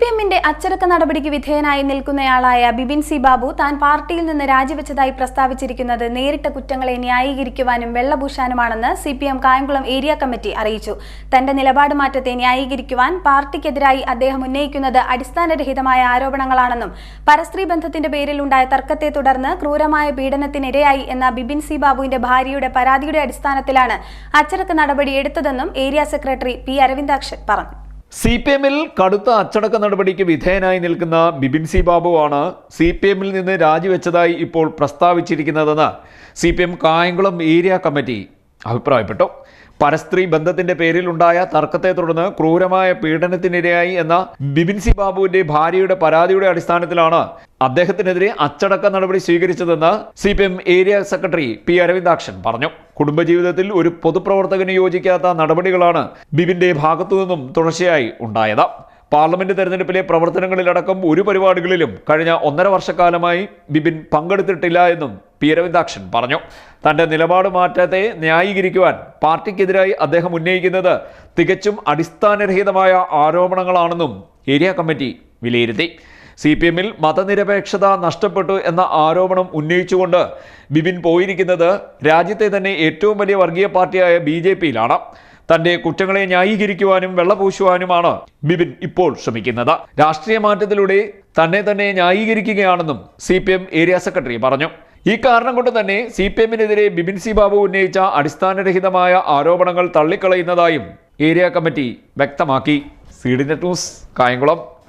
P എമ്മിന്റെ അച്ചടക്ക നടപടിക്ക് വിധേയനായി നിൽക്കുന്നയാളായ ബിബിൻ സി ബാബു താൻ പാർട്ടിയിൽ നിന്ന് രാജിവെച്ചതായി പ്രസ്താവിച്ചിരിക്കുന്നത് നേരിട്ട കുറ്റങ്ങളെ ന്യായീകരിക്കുവാനും വെള്ളപൂശാനുമാണെന്ന് C P M Kayamkulam area committee അറിയിച്ചു. തന്റെ നിലപാട് മാറ്റത്തെ ന്യായീകരിക്കുവാൻ പാർട്ടിക്കെതിരായി അദ്ദേഹം ഉന്നയിക്കുന്നത് അടിസ്ഥാനരഹിതമായ ആരോപണങ്ങളാണെന്നും പരസ്ത്രീ ബന്ധത്തിന്റെ പേരിലുണ്ടായ തർക്കത്തെ തുടർന്ന് ക്രൂരമായ പീഡനത്തിനിരയായി എന്ന ബിബിൻ സി ബാബുവിന്റെ ഭാര്യയുടെ പരാതിയുടെ അടിസ്ഥാനത്തിലാണ് അച്ചടക്ക നടപടി എടുത്തതെന്നും ഏരിയ സെക്രട്ടറി പി അരവിന്ദാക്ഷൻ പറഞ്ഞു. സി പി എമ്മിൽ കടുത്ത അച്ചടക്ക നടപടിക്ക് വിധേയനായി നിൽക്കുന്ന ബിബിൻ സി ബാബുവാണ് സി പി എമ്മിൽ നിന്ന് രാജിവെച്ചതായി ഇപ്പോൾ പ്രസ്താവിച്ചിരിക്കുന്നതെന്ന് C P M Kayamkulam area committee അഭിപ്രായപ്പെട്ടു. പരസ്ത്രീ ബന്ധത്തിന്റെ പേരിലുണ്ടായ തർക്കത്തെ തുടർന്ന് ക്രൂരമായ പീഡനത്തിനിരയായി എന്ന ബിബിൻ സി ബാബുവിന്റെ ഭാര്യയുടെ പരാതിയുടെ അടിസ്ഥാനത്തിലാണ് അദ്ദേഹത്തിനെതിരെ അച്ചടക്ക നടപടി സ്വീകരിച്ചതെന്ന് C P M area secretary P Aravindakshan പറഞ്ഞു. കുടുംബജീവിതത്തിൽ ഒരു പൊതുപ്രവർത്തകന് യോജിക്കാത്ത നടപടികളാണ് ബിബിന്റെ ഭാഗത്തു നിന്നും തുടർച്ചയായി ഉണ്ടായത്. പാർലമെന്റ് തെരഞ്ഞെടുപ്പിലെ പ്രവർത്തനങ്ങളിലടക്കം ഒരു പരിപാടികളിലും കഴിഞ്ഞ ഒന്നര വർഷക്കാലമായി ബിബിൻ പങ്കെടുത്തിട്ടില്ല എന്നും പി അരവിന്ദാക്ഷൻ പറഞ്ഞു. തന്റെ നിലപാട് മാറ്റത്തെ ന്യായീകരിക്കുവാൻ പാർട്ടിക്കെതിരായി അദ്ദേഹം ഉന്നയിക്കുന്നത് തികച്ചും അടിസ്ഥാനരഹിതമായ ആരോപണങ്ങളാണെന്നും ഏരിയ കമ്മിറ്റി വിലയിരുത്തി. സി പി എമ്മിൽ മതനിരപേക്ഷത നഷ്ടപ്പെട്ടു എന്ന ആരോപണം ഉന്നയിച്ചുകൊണ്ട് ബിബിൻ പോയിരിക്കുന്നത് രാജ്യത്തെ തന്നെ ഏറ്റവും വലിയ വർഗീയ പാർട്ടിയായ ബി ജെ പിയിലാണ്. തന്റെ കുറ്റങ്ങളെ ന്യായീകരിക്കുവാനും വെള്ളപൂശുവാനുമാണ് ബിബിൻ ഇപ്പോൾ ശ്രമിക്കുന്നത്. രാഷ്ട്രീയ മാറ്റത്തിലൂടെ തന്നെ തന്നെ ന്യായീകരിക്കുകയാണെന്നും സി ഏരിയ സെക്രട്ടറി പറഞ്ഞു. ഈ കാരണം കൊണ്ട് തന്നെ സി പി എമ്മിനെതിരെ ബിബിൻ സി ബാബു ഉന്നയിച്ച അടിസ്ഥാനരഹിതമായ ആരോപണങ്ങൾ തള്ളിക്കളയുന്നതായും ഏരിയ കമ്മിറ്റി വ്യക്തമാക്കി. C D net news Kayamkulam.